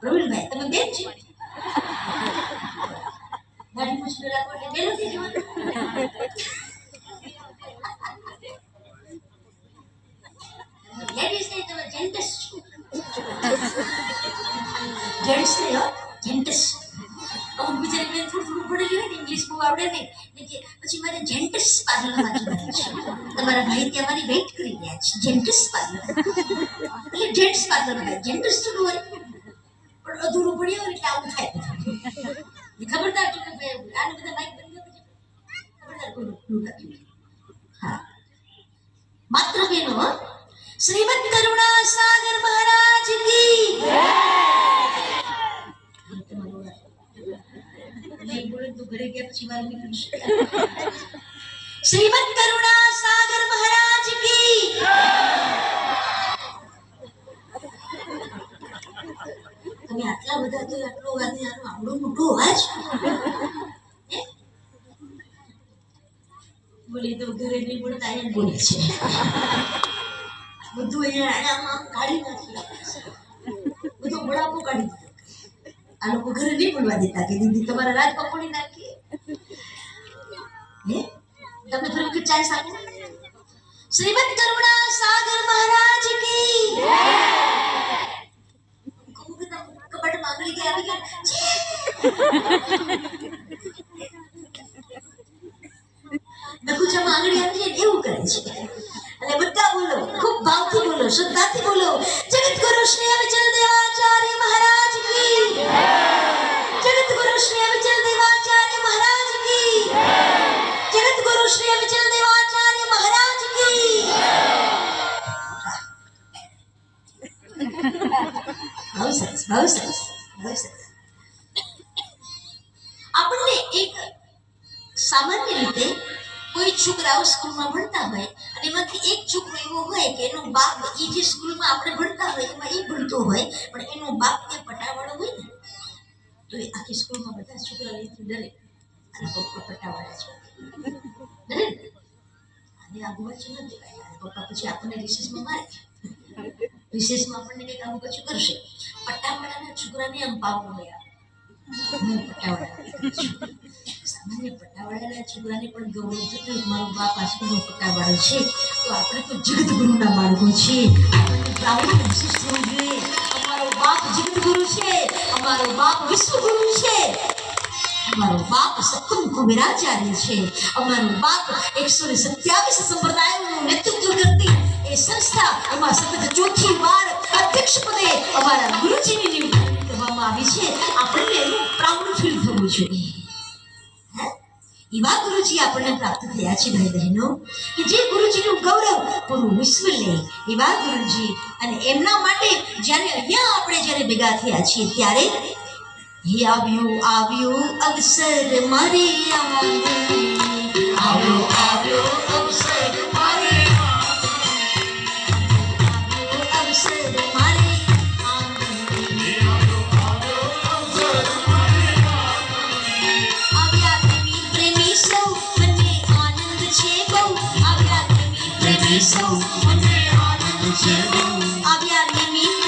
પ્રવીણભાઈ તમે બેન છો મારી મુશ્કેલ રાખો એટલે વહેલું થઈ જવાનું લેડીઝ નહીં તમે જેન્ટસ છો જેન્ટ્સ નહીં હો જેન્ટસ આવડે નહીં એટલે કે પછી મારે જેન્ટસ પાર્લરમાં જવાનું છે તમારા ભાઈ ત્યાં મારી વેઇટ કરી રહ્યા છે જેન્ટસ પાર્લર એટલે જેન્ટ્સ પાર્લરમાં જેન્ટસ તો હોય પણ અધૂરું ભણ્યું હોય એટલે આવું થાય ખબરદાર છો કે ભાઈ, આને બધા માઇક બંધ કરી દેજો. ખબરદાર કોઈનું ખુલ્લું રાખ્યું નહીં. હા માત્ર બેનો હો. શ્રીમદ કરુણા સાગર મહારાજ કી તમારો વાર. નહીં બોલે નીકળશે શ્રીમદ કરુણા સાગર મહારાજ કી તમે આટલા બધા તો આટલો વાગે આનો આવડો મોટો અવાજ? બોલે તો ઘરે નહીં બોલતા એમ બોલે છે બધું અહીંયા આમાં કાઢી નાખ્યું બધો બળાપો કાઢી દીધો આ લોકો ઘરે નહીં બોલવા દેતા કે દીદી, તમારા રાજ પકોડી નાખીએ હે સાંભળો શ્રીમદ કરુણા સાગર મહારાજ કી કહું કે તમે કબાટ માંગણી કે આવી નકુચા માંગણી આવી એવું કરે છે. અને બધા બોલો, ખૂબ ભાવથી બોલો, શ્રદ્ધાથી બોલો, જગત ગુરુ શ્રી અવિચલ દેવાચાર્ય મહારાજ કી જગત ગુરુ શ્રી અવિચલ દેવાચાર્ય મહારાજ કી જગત ગુરુ શ્રી અવિચલ બહુ સરસ આપણને એક સામાન્ય રીતે કોઈ છોકરાઓ સ્કૂલમાં ભણતા હોય અને એમાંથી એક છોકરો એવો હોય કે એનો બાપ એ જે સ્કૂલમાં આપણે ભણતા હોય એમાં એ ભણતો હોય, પણ એનો બાપ ત્યાં પટાવાળો હોય ને, તો એ આખી સ્કૂલમાં બધા છોકરા એથી ડરે અને પપ્પા પટાવાળા છે. અને આ ગુવાચું ન દેવાય પપ્પા પછી આપણને રિસેસમાં મારે. રિસેસમાં આપણને કંઈક આવું કશું કરશે. પટ્ટાવાળાના છોકરાને આમ છું. સામાન્ય પટ્ટાવાળાના છોકરાને પણ ગૌરવ થતું મારો બાપ આજકાલનો પટ્ટાવાળો છે, તો આપણે તો જગતગુરુના બાળકો છીએ. આપણને પ્રાઉડ મહેસૂસ થવું જોઈએ. અમારો બાપ જગતગુરુ છે. અમારો બાપ વિશ્વગુરુ છે. અમારો બાપ સત્તમ કુબેરાચાર્ય છે. અમારો બાપ એકસો ને સત્યાવીસ સંપ્રદાયોનું સંસ્થા સતત ચોથી વાર અધ્યક્ષ પદે અમારા ગુરુજીની નિમણૂક કરવામાં આવી છે. આપણને એનું પ્રાઉડ ફીલ થવું જોઈએ એવા ગુરુજી આપણને પ્રાપ્ત થયા છે, ભાઈ બહેનો, કે જે ગુરુજીનું ગૌરવ પૂરું વિશ્વ લે. એવા ગુરુજી અને એમના માટે જ્યારે અહીંયા આપણે જ્યારે ભેગા થયા છીએ ત્યારે, હે આવ્યું આવ્યું અવસર મારે. આવ્યો આવ્યો Cristo.